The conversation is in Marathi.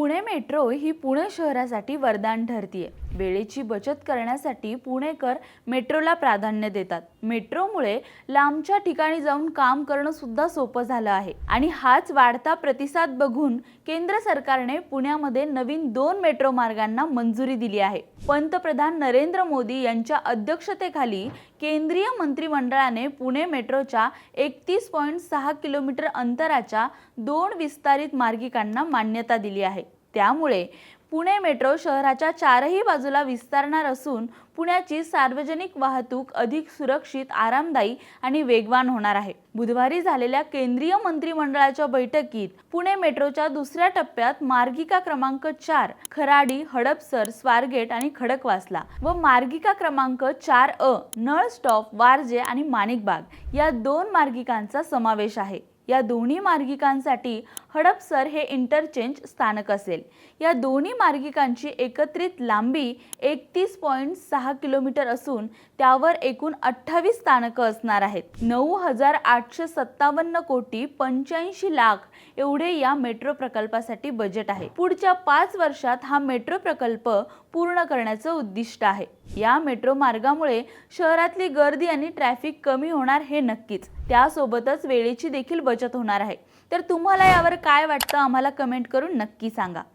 पुणे मेट्रो ही पुणे शहरासाठी वरदान ठरतीये. वेळेची बचत करण्यासाठी पुणेकर मेट्रोला प्राधान्य देतात. मेट्रोमुळे लांबच्या ठिकाणी जाऊन काम करणं सुद्धा सोपं झालं आहे. आणि हाच वाढता प्रतिसाद बघून केंद्र सरकारने पुण्यामध्ये नवीन दोन मेट्रो मार्गांना मंजुरी दिली आहे. पंतप्रधान नरेंद्र मोदी यांच्या अध्यक्षतेखाली केंद्रीय मंत्रिमंडळाने पुणे मेट्रोच्या एकतीस पॉईंट सहा किलोमीटर अंतराच्या दोन विस्तारित मार्गिकांना मान्यता दिली आहे. त्यामुळे पुणे मेट्रो शहराच्या चारही बाजूला विस्तारणार असून पुण्याची सार्वजनिक वाहतूक अधिक सुरक्षित आरामदायी आणि वेगवान होणार आहे. बुधवारी झालेल्या केंद्रीय मंत्रिमंडळाच्या बैठकीत पुणे मेट्रोच्या दुसऱ्या टप्प्यात मार्गिका क्रमांक चार खराडी हडपसर स्वारगेट आणि खडकवासला व मार्गिका क्रमांक चार अ नळ स्टॉप वारजे आणि माणिकबाग या दोन मार्गिकांचा समावेश आहे. या दोन्ही मार्गिकांसाठी हडपसर हे इंटरचेंज स्थानक असेल. या दोन्ही मार्गिकांची एकत्रित लांबी एकतीस पॉईंट सहा किलोमीटर असून त्यावर एकूण अठ्ठावीस स्थानकं असणार आहेत. नऊ हजार आठशे सत्तावन्न कोटी पंच्याऐंशी लाख एवढे या मेट्रो प्रकल्पासाठी बजेट आहे. पुढच्या पाच वर्षात हा मेट्रो प्रकल्प पूर्ण करण्याचं उद्दिष्ट आहे. या मेट्रो मार्गामुळे शहरातली गर्दी आणि ट्रॅफिक कमी होणार हे नक्कीच. त्यासोबतच वेळेची देखील बचत होणार आहे. तर तुम्हाला यावर काय वाटतं आम्हाला कमेंट करून नक्की सांगा.